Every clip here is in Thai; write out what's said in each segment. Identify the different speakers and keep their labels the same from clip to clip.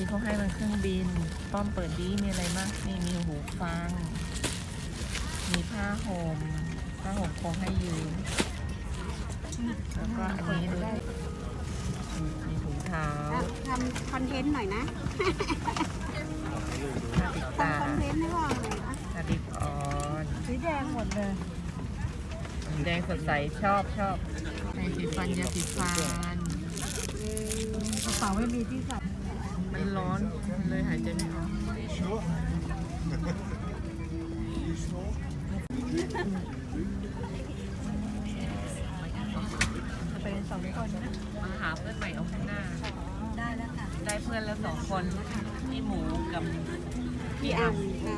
Speaker 1: ที่เขาให้มันเครื่องบินป้อมเปิดดีมีอะไรบ้างนี่มีหูฟัง มีผ้าห่มผ้าห่มคงให้ยืม แล้วก็อันนี้ด้วยมีถุงเท้า
Speaker 2: ทำคอนเทนต์หน่อยนะ
Speaker 1: ผ้าปิดตา
Speaker 2: ทำคอนเทนต์ให้พ่อหน่อยนะ
Speaker 1: ผ้าดิบออน
Speaker 2: สีแดงหมดเลย
Speaker 1: แดงสดใสชอบชอบในสีฟันยาสีฟัน
Speaker 2: กระเป๋าไม่มีที่ใส่
Speaker 1: มันร้อนเลยหายใจไม่ออก
Speaker 2: เป็นสองคนนะ
Speaker 1: มาหาเพื่อนใหม่เอาข้างหน้า
Speaker 2: ได้แล้วค่ะ
Speaker 1: ได้เพื่อนแล้วสองคนพี่หมูกับ
Speaker 2: พี่อังค่ะ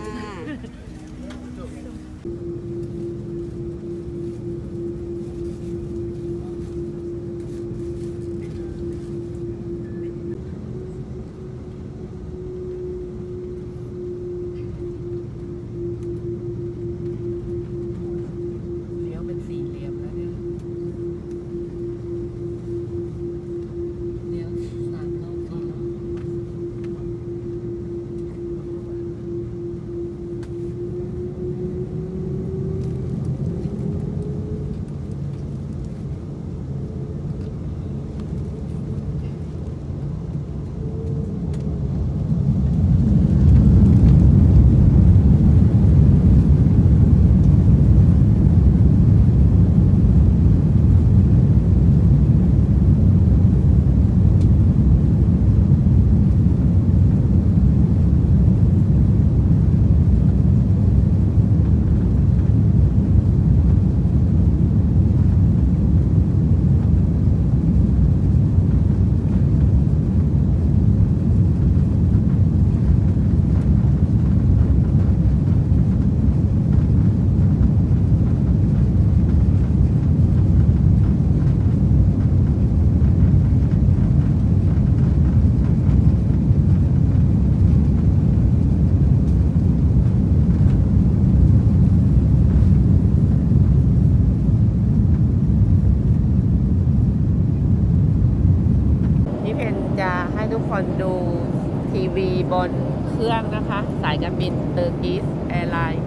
Speaker 2: า
Speaker 1: ยการบินเตอร์กิสแอร์ไลน์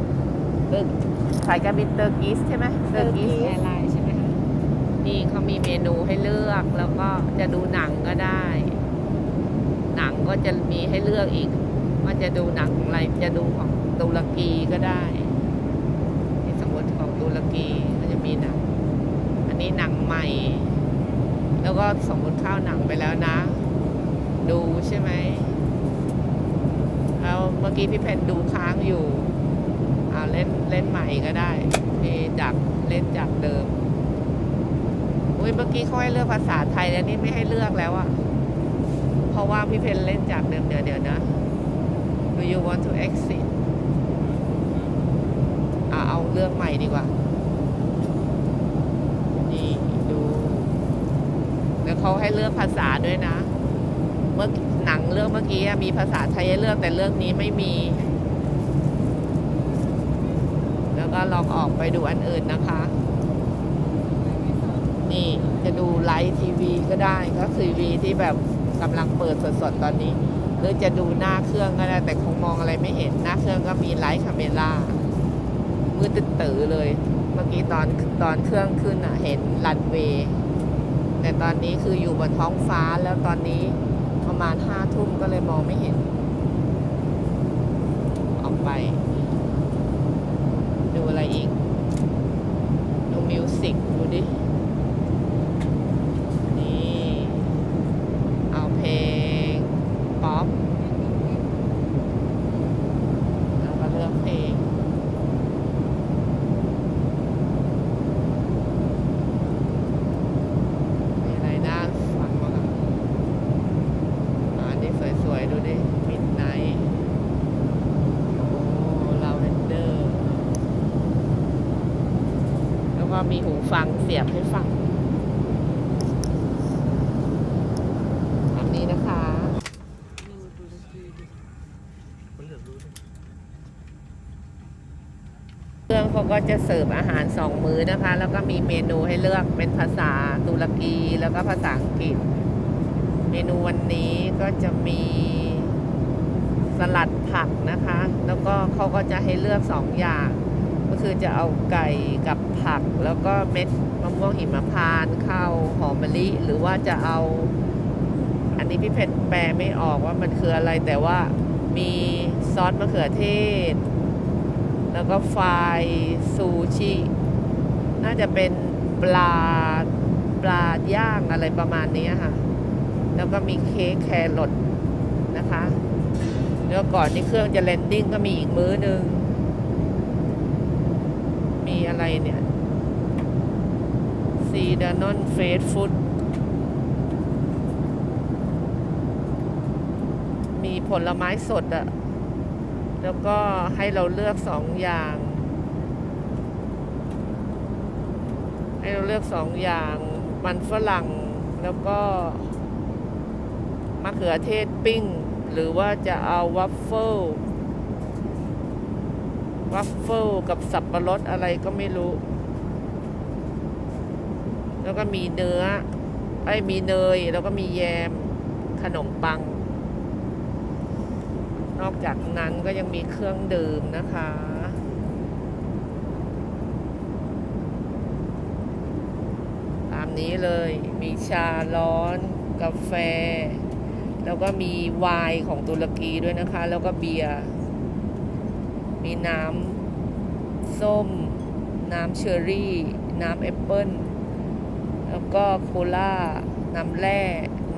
Speaker 1: สายการบินเตอร์กิสใช่ไหมเตอร์กิสแอร์ไลน์ใช่ไหมคะนี่เขามีเมนูให้เลือกแล้วก็จะดูหนังก็ได้ หนังก็จะมีให้เลือกอีกว่าจะดูหนังของอะไรจะดูของตุรกีก็ได้นี่สมมติของตุรกีก็จะมีหนัง อันนี้หนังใหม่ แล้วก็สมมติเข้าหนังไปแล้วนะ ดูใช่ไหมแล้ว เมื่อกี้พี่เพนดูค้างอยู่อ่าเล่นเล่นใหม่ก็ได้มีจากเล่นจากเดิมอุ้ยเมื่อกี้เขาให้เลือกภาษาไทยแล้วนี่ไม่ให้เลือกแล้วอะเพราะว่าพี่เพนเล่นจากเดิมเดี๋ยวเดี๋ยวนะ Do you want to exit อ่าเอาเลือกใหม่ดีกว่านี่ดู แล้วเขาให้เลือกภาษาด้วยนะ เมื่อหนังเรื่องเมื่อกี้มีภาษาไทยให้เลือกแต่เรื่องนี้ไม่มี แล้วก็ลองออกไปดูอันอื่นนะคะ นี่จะดูไลฟ์ทีวีก็ได้ก็ทีวีที่แบบกำลังเปิดสดๆตอนนี้ หรือจะดูหน้าเครื่องก็ได้แต่คงมองอะไรไม่เห็นหน้าเครื่องก็มีไลฟ์คาเมล่ามือตื่อเลย เมื่อกี้ตอนตอนเครื่องขึ้นอะ เห็นรันเวย์แต่ตอนนี้คืออยู่บนท้องฟ้าแล้วตอนนี้ ประมาณห้าทุ่มก็เลยมองไม่เห็น ออกไป ดูอะไรอีก ดูมิวสิกดูดิ นี่ เอาเพลง ป๊อป แล้วก็เลือกเพลง มีอะไรน่าฟังบ้างอะอ่านี่สวยๆ ดูดิมิดไนท์โอ้ลาเวนเดอร์ แล้วก็มีหูฟังเสียบให้ฟังทางนี้นะคะ เครื่องเขาก็จะเสิร์ฟอาหารสองมื้อนะคะ แล้วก็มีเมนูให้เลือกเป็นภาษาตุรกีแล้วก็ภาษาอังกฤษ เมนูวันนี้ก็จะมีสลัดผักนะคะ แล้วก็เขาก็จะให้เลือกสองอย่าง ก็คือจะเอาไก่กับผัก แล้วก็เม็ดมะม่วงหิมพานต์ข้าวหอมมะลิ หรือว่าจะเอา อันนี้พี่เพชรแปลไม่ออกว่ามันคืออะไรแต่ว่ามีซอสมะเขือเทศ แล้วก็ไฟซูชิ น่าจะเป็นปลาปลาย่างอะไรประมาณนี้ค่ะ แล้วก็มีเค้กแครอทนะคะแล้วก่อนที่เครื่องจะแลนดิ้งก็มีอีกมื้อหนึ่ง มีอะไรเนี่ยซีดานอนเฟสฟู้ดมีผลไม้สดอะแล้วก็ให้เราเลือกสองอย่าง ให้เราเลือกสองอย่าง มันฝรั่งแล้วก็ มะเขือเทศปิ้ง หรือว่าจะเอาวัฟเฟิลวัฟเฟิลกับสับปะรดอะไรก็ไม่รู้ แล้วก็มีเนื้อไอ้มีเนย แล้วก็มีแยมขนมปัง นอกจากนั้นก็ยังมีเครื่องดื่มนะคะ ตามนี้เลยมีชาร้อน กาแฟ แล้วก็มีไวน์ของตุรกีด้วยนะคะ แล้วก็เบียร์ มีน้ำส้ม น้ำเชอร์รี่ น้ำแอปเปิ้ล แล้วก็โคลาน้ำแร่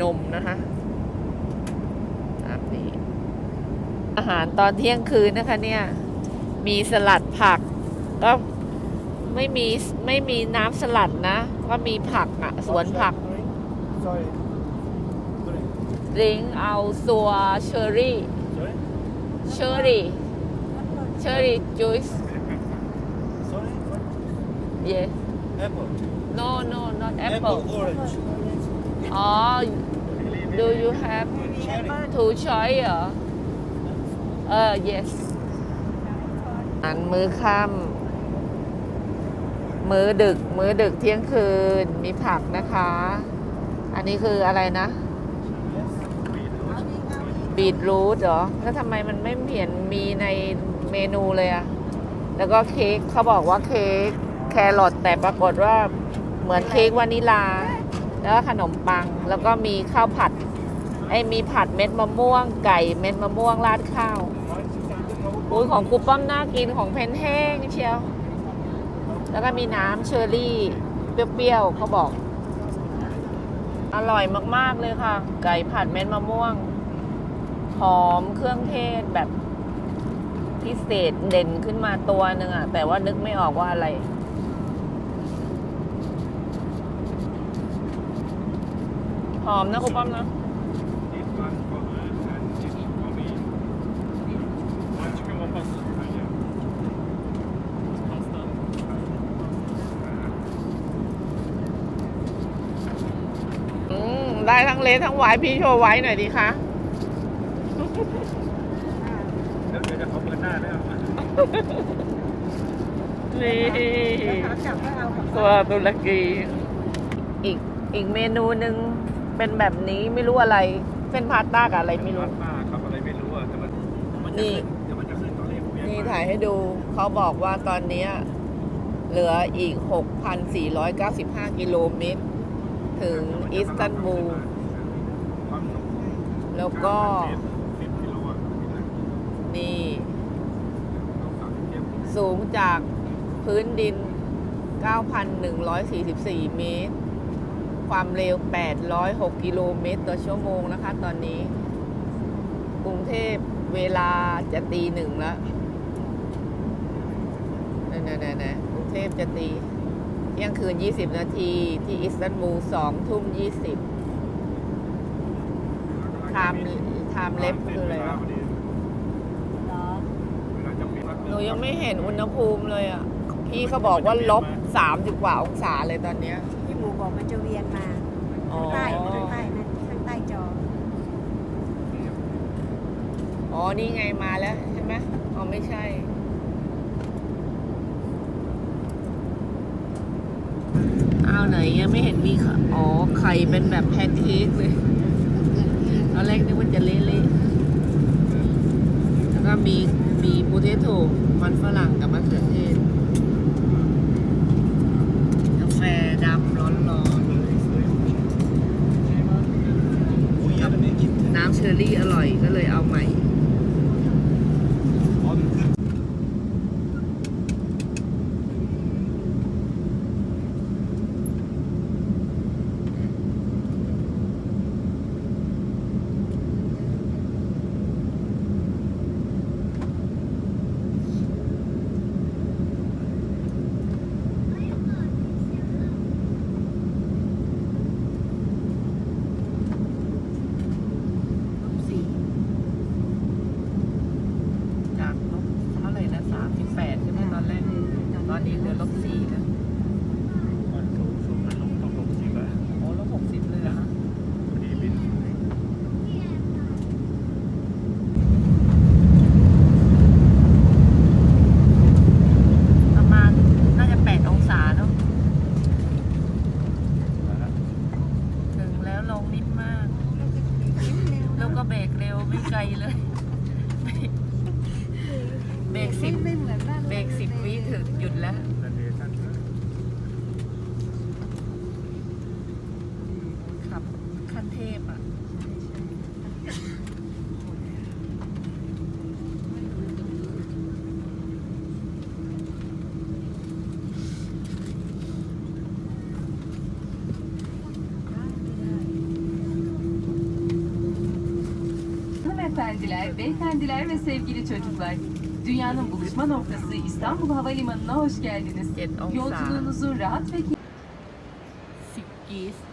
Speaker 1: นมนะคะตามนี้อาหารตอนเที่ยงคืนนะคะเนี่ย มีสลัดผัก ก็ไม่มีไม่มีน้ำสลัดนะ ก็มีผักอะสวนผัก
Speaker 3: Sorry.
Speaker 1: ริงเอาซัวเชอร์รี่
Speaker 3: Sorry.
Speaker 1: เชอร์รี่เชอร์รี่จูส
Speaker 3: Sorry.
Speaker 1: yes
Speaker 3: Apple.
Speaker 1: no no not apple
Speaker 3: orange.
Speaker 1: อ๋อ do you have
Speaker 3: Cherry.
Speaker 1: two choice เหรอเออ yes อันมื้อค่ำมื้อดึก มื้อดึกเที่ยงคืนมีผักนะคะ อันนี้คืออะไรนะ บีทรูทเหรอ แล้วทำไมมันไม่เห็นมีในเมนูเลยอะแล้วก็เค้กเขาบอกว่าเค้กแครอทแต่ปรากฏว่าเหมือนเค้กวานิลา แล้วก็ขนมปัง แล้วก็มีข้าวผัด ไอ้มีผัดเม็ดมะม่วง ไก่เม็ดมะม่วงราดข้าวอุ้ยของครูป้อมน่ากินของเพนแห้งเชียว แล้วก็มีน้ำเชอร์รี่ เปรี้ยวๆเขาบอก อร่อยมากๆเลยค่ะ ไก่ผัดเม็ดมะม่วง หอมเครื่องเทศแบบพิเศษเด่นขึ้นมาตัวหนึ่งอะแต่ว่านึกไม่ออกว่าอะไร หอมนะคุณป้อมนะได้ทั้งเลทั้งหวายพี่โชว์ไว้หน่อยดีคะ
Speaker 4: เดี๋ยวเดี๋ยวจะขอเปิดหน้าด้วยครับ
Speaker 1: นี่
Speaker 2: ขากลับก็เอากับ
Speaker 1: ตัวตุรกี อีกอีกเมนูหนึ่งเป็นแบบนี้ไม่รู้อะไรเป็นพาสต้ากับอะไรไม่รู้
Speaker 4: พาสต้าครับอะไรไม่รู้อะแต่มันมันจะ
Speaker 1: นี่
Speaker 4: ขึ้นเดี๋ยวมันจะขึ้นตอนเลขเวียน
Speaker 1: นี่
Speaker 4: มา
Speaker 1: ถ่ายให้ดูเขาบอกว่าตอนเนี้ยเหลืออีก 6,495 กิโลเมตร ถึงอิสตันบูล
Speaker 4: ความสูง
Speaker 1: แล้วก็
Speaker 4: สิบกิโลอะ
Speaker 1: นี่
Speaker 4: ต้องสาม
Speaker 1: สูงจากพื้นดิน 9,144 เมตร ความเร็ว 806 กิโลเมตรต่อชั่วโมงนะคะ ตอนนี้ กรุงเทพเวลาจะตีหนึ่งแล้วนั่นๆๆๆกรุงเทพจะตีเที่ยงคืน 20 นาทีที่อิสตันบูล2ทุ่ม 20ไทม์ไทม์เล็บคืออะไรวะ
Speaker 2: เหรอ
Speaker 4: เวลาจะปิดแล้ว
Speaker 1: หนูยังไม่เห็นอุณหภูมิเลยอะ พี่เขาบอกว่าลบ30กว่าองศาเลยตอนเนี้ย
Speaker 2: ที่หมูบอกมันจะเวียนมา
Speaker 1: อ๋อ
Speaker 2: ข้างใต้ข้างใต้นั่นข้างใต้จอ
Speaker 1: อ๋อ นี่ไงมาแล้วใช่ไหมอ๋อ ไม่ใช่ อ้าวไหนยังไม่เห็นมีค่ะอ๋อ ไข่เป็นแบบแพนเค้กเลยตอนแรกนึกว่าจะเละๆมี มีโพเทโต้มันฝรั่งกับมะเขือเทศ กาแฟดำร้อน
Speaker 3: Bu yerine gitti.
Speaker 1: ๆน้ำเชอร์รี่อร่อยก็เลยเอาใหม่
Speaker 3: Abi 40
Speaker 1: ลบสี่จากลบเท่าไหร่นะสามสิบแปดใช่ไหมตอนแรก ต อนนี้เหลือลบสี่แล้ว
Speaker 4: มันสูงสูงมันลงต้องลงสิบอะ
Speaker 1: โอ้ลบหกสิบเลยเหรอฮะ
Speaker 4: พอดีบิน
Speaker 1: ประมาณน่าจะแปดองศาเนาะ
Speaker 4: มาแล้ว
Speaker 1: ถึงแล้วลงนิดมาก แล้วก็เบรกเร็วไม่ไกลเลยเบรก สิบ
Speaker 2: ไม่เหมือนบ้าน
Speaker 1: เบรกสิบวิถึงหยุดแล้ว
Speaker 4: นันเดชันนะ
Speaker 1: ขับขั้นเทพอะ
Speaker 5: Hanımefendiler, beyefendiler ve sevgili çocuklar. Dünyanın buluşma noktası İstanbul Havalimanı'na hoş geldiniz.
Speaker 1: เจ็ดองศา
Speaker 5: Yolculuğunuzu rahat ve
Speaker 1: สิบกีส